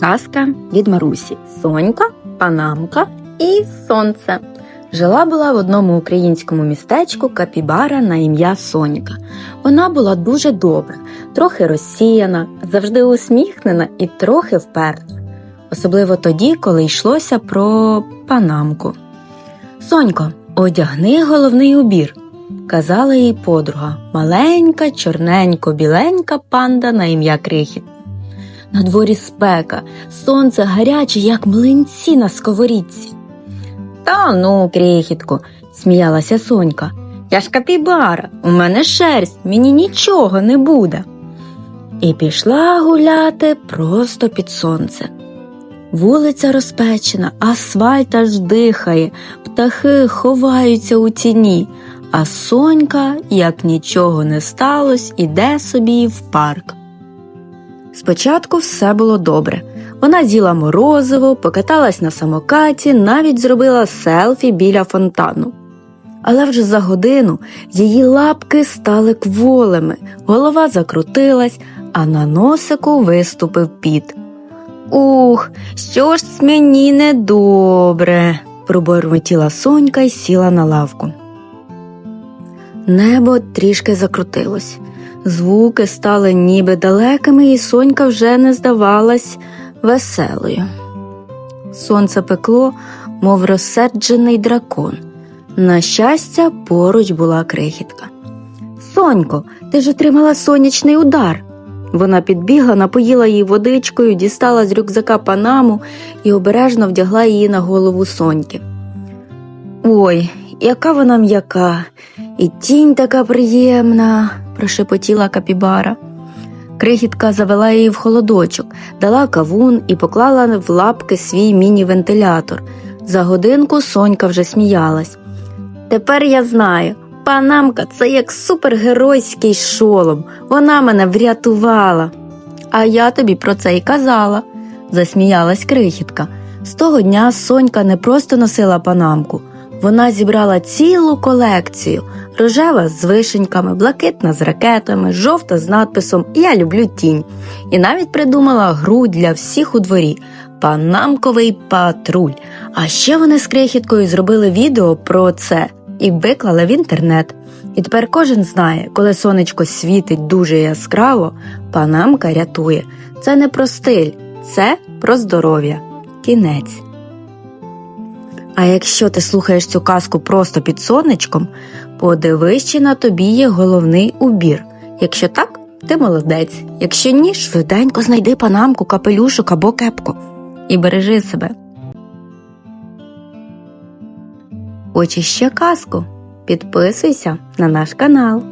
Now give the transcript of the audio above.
Казка від Марусі Сонька, Панамка і Сонце. Жила була в одному українському містечку капібара на ім'я Сонька. Вона була дуже добра, трохи розсіяна, завжди усміхнена і трохи вперта. Особливо тоді, коли йшлося про панамку. Сонько, одягни головний убір, казала їй подруга, маленька, чорненько, біленька панда на ім'я Крихіт. На дворі спека, сонце гаряче, як млинці на сковорідці. Та ну, крихітко, сміялася Сонька. Я ж капібара, у мене шерсть, мені нічого не буде. І пішла гуляти просто під сонце. Вулиця розпечена, асфальт аж дихає, птахи ховаються у тіні, а сонька, як нічого не сталося, іде собі в парк. Спочатку все було добре. Вона з'їла морозиво, покаталась на самокаті, навіть зробила селфі біля фонтану. Але вже за годину її лапки стали кволими, голова закрутилась, а на носику виступив піт. Ух, що ж мені недобре, пробормотіла Сонька і сіла на лавку. Небо трішки закрутилось. Звуки стали ніби далекими, і Сонька вже не здавалась веселою. Сонце пекло, мов розсерджений дракон. На щастя, поруч була крихітка. Сонько, ти ж отримала сонячний удар. Вона підбігла, напоїла її водичкою, дістала з рюкзака панаму і обережно вдягла її на голову Соньки. Ой, яка вона м'яка, і тінь така приємна, прошепотіла капібара. Крихітка завела її в холодочок, дала кавун і поклала в лапки свій міні-вентилятор. За годинку Сонька вже сміялась. Тепер я знаю, панамка це як супергеройський шолом. Вона мене врятувала. А я тобі про це й казала, засміялась крихітка. З того дня Сонька не просто носила панамку. Вона зібрала цілу колекцію рожева з вишеньками, блакитна з ракетами, жовта з надписом Я люблю тінь. І навіть придумала гру для всіх у дворі Панамковий патруль. А ще вони з крихіткою зробили відео про це і виклали в інтернет. І тепер кожен знає, коли сонечко світить дуже яскраво, панамка рятує. Це не про стиль, це про здоров'я. Кінець. А якщо ти слухаєш цю казку просто під сонечком, подивись, чи на тобі є головний убір. Якщо так, ти молодець. Якщо ні, швиденько знайди панамку, капелюшок або кепку і бережи себе. Хочеш ще казку? Підписуйся на наш канал.